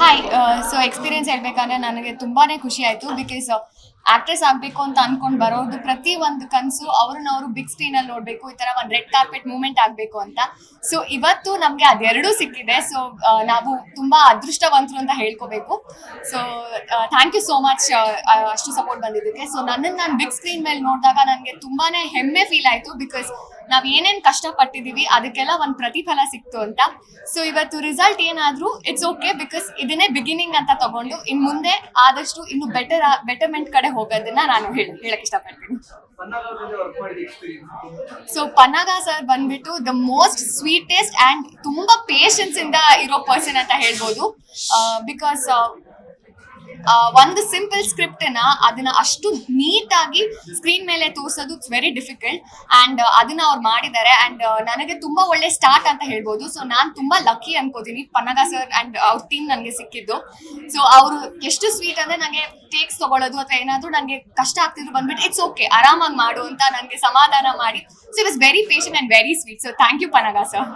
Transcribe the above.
Hi so experience ಹೇಳ್ಬೇಕಂದ್ರೆ ನನಗೆ ತುಂಬಾನೇ ಖುಷಿ ಆಯ್ತು ಬಿಕಾಸ್ ಆಕ್ಟ್ರೆಸ್ ಆಗಬೇಕು ಅಂತ ಅನ್ಕೊಂಡ್ ಬರೋದು ಪ್ರತಿ ಒಂದು ಕನಸು ಅವ್ರನ್ನ ಅವರು ಬಿಗ್ ಸ್ಕ್ರೀನ್ ನೋಡಬೇಕು, ಈ ತರ ಒಂದು ರೆಡ್ ಕಾರ್ಪೆಟ್ ಮೂಮೆಂಟ್ ಆಗಬೇಕು ಅಂತ. ಸೊ ಇವತ್ತು ನಮಗೆ ಅದೆರಡೂ ಸಿಕ್ಕಿದೆ. ಸೊ ನಾವು ತುಂಬಾ ಅದೃಷ್ಟವಂತರು ಅಂತ ಹೇಳ್ಕೋಬೇಕು. So thank you so much ಅಷ್ಟು ಸಪೋರ್ಟ್ ಬಂದಿದ್ದಕ್ಕೆ. ಸೊ ನನ್ನನ್ನು ನಾನು ಬಿಗ್ ಸ್ಕ್ರೀನ್ ಮೇಲೆ ನೋಡಿದಾಗ ನನಗೆ ತುಂಬಾನೇ ಹೆಮ್ಮೆ ಫೀಲ್ ಆಯ್ತು ಬಿಕಾಸ್ ನಾವ್ ಏನೇನ್ ಕಷ್ಟ ಪಟ್ಟಿದೀವಿ ಅದಕ್ಕೆಲ್ಲ ಒಂದ್ ಪ್ರತಿಫಲ ಸಿಕ್ತು ಅಂತ. ಸೊ ಇವತ್ತು ರಿಸಲ್ಟ್ ಏನಾದ್ರೂ ಇಟ್ಸ್ ಓಕೆ ಬಿಕಾಸ್ ಇದನ್ನೇ ಬಿಗಿನಿಂಗ್ ಅಂತ ತಗೊಂಡು ಇನ್ ಮುಂದೆ ಆದಷ್ಟು ಇನ್ನು ಬೆಟರ್ ಬೆಟರ್ಮೆಂಟ್ ಕಡೆ ಹೋಗೋದನ್ನ ನಾನು ಹೇಳಿ, ಹೇಳಕ್ ಇಷ್ಟಪಡ್ತೀನಿ. ಸೊ ಪನ್ನಗ ಸರ್ ಬಂದ್ಬಿಟ್ಟು ದ ಮೋಸ್ಟ್ ಸ್ವೀಟೆಸ್ಟ್ ಅಂಡ್ ತುಂಬಾ ಪೇಷನ್ಸ್ ಇಂದ ಇರೋ ಪರ್ಸನ್ ಅಂತ ಹೇಳ್ಬೋದು. ಬಿಕಾಸ್ ಒಂದು ಸಿಂಪಲ್ ಸ್ಕ್ರಿಪ್ಟ್ನ ಅದನ್ನ ಅಷ್ಟು ನೀಟಾಗಿ ಸ್ಕ್ರೀನ್ ಮೇಲೆ ತೋರಿಸೋದು ವೆರಿ ಡಿಫಿಕಲ್ಟ್ ಅಂಡ್ ಅದನ್ನ ಅವ್ರು ಮಾಡಿದ್ದಾರೆ. ಅಂಡ್ ನನಗೆ ತುಂಬಾ ಒಳ್ಳೆ ಸ್ಟಾರ್ಟ್ ಅಂತ ಹೇಳ್ಬೋದು. ಸೊ ನಾನು ತುಂಬಾ ಲಕ್ಕಿ ಅನ್ಕೋತೀನಿ ಪನ್ನಗ ಸರ್ ಅಂಡ್ ಅವ್ರ ಟೀಮ್ ನನಗೆ ಸಿಕ್ಕಿದ್ದು. ಸೊ ಅವರು ಎಷ್ಟು ಸ್ವೀಟ್ ಅಂದ್ರೆ ನನಗೆ ಟೇಕ್ಸ್ ತಗೊಳ್ಳೋದು ಅಥವಾ ಏನಾದ್ರು ನನಗೆ ಕಷ್ಟ ಆಗ್ತಿದ್ರು ಬಂದ್ಬಿಟ್ಟು ಇಟ್ಸ್ ಓಕೆ ಆರಾಮಾಗಿ ಮಾಡು ಅಂತ ನನಗೆ ಸಮಾಧಾನ ಮಾಡಿ. So it was very patient and very sweet so thank you Pannaga sir